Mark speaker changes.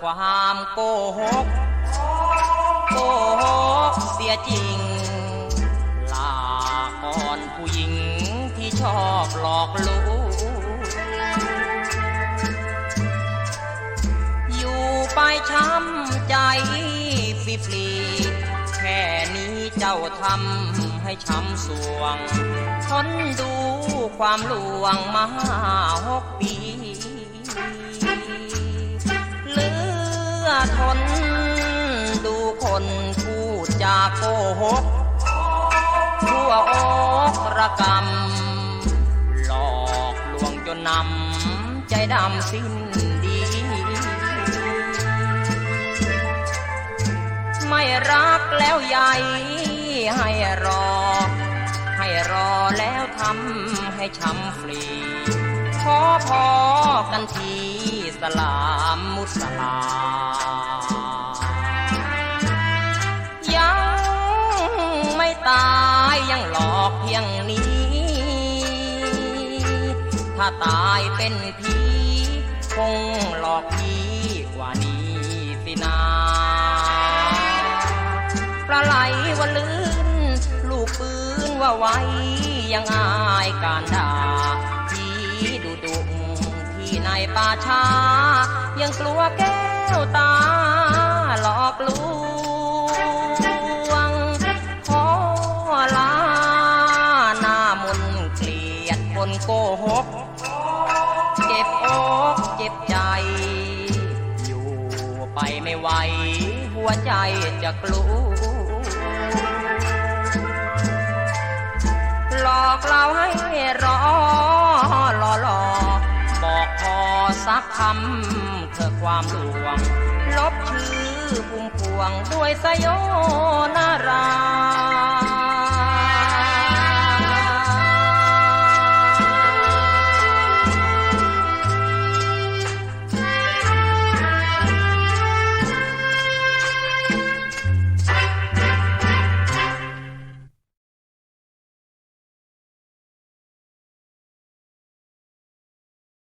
Speaker 1: ความโกหก โกหกเสียจริง ลาก่อนผู้หญิงที่ชอบหลอกลวงอยู่ไปช้ำใจฟรีแค่นี้เจ้าทำให้ช้ำสวงทนดูความลวงมาหกปี พูดจาโกหกทั่วอกระกำหลอกลวงจนนำใจดำสิ้นดี ไม่รักแล้วใหญ่ให้รอ ให้รอแล้วทำให้ช้ำฟรี ขอพอกันทีสลามมุสลายั อกเพียงนี้ ถ้าตายเป็นผีคงหลอกผีกว่านี้สินาปลาไหลวันลื่น ลูกปืนว่าไว้ยังอายการด่าผีดุดุที่ในป่าช้ายังกลัวแก้วตาหลอกลว ไปไม่ไหว หัวใจจะกลัวหลอกเราให้รอรอรอบอกพอสักคำเธอความลวง ลบชื่อพุ่มพวงด้วยสยนารา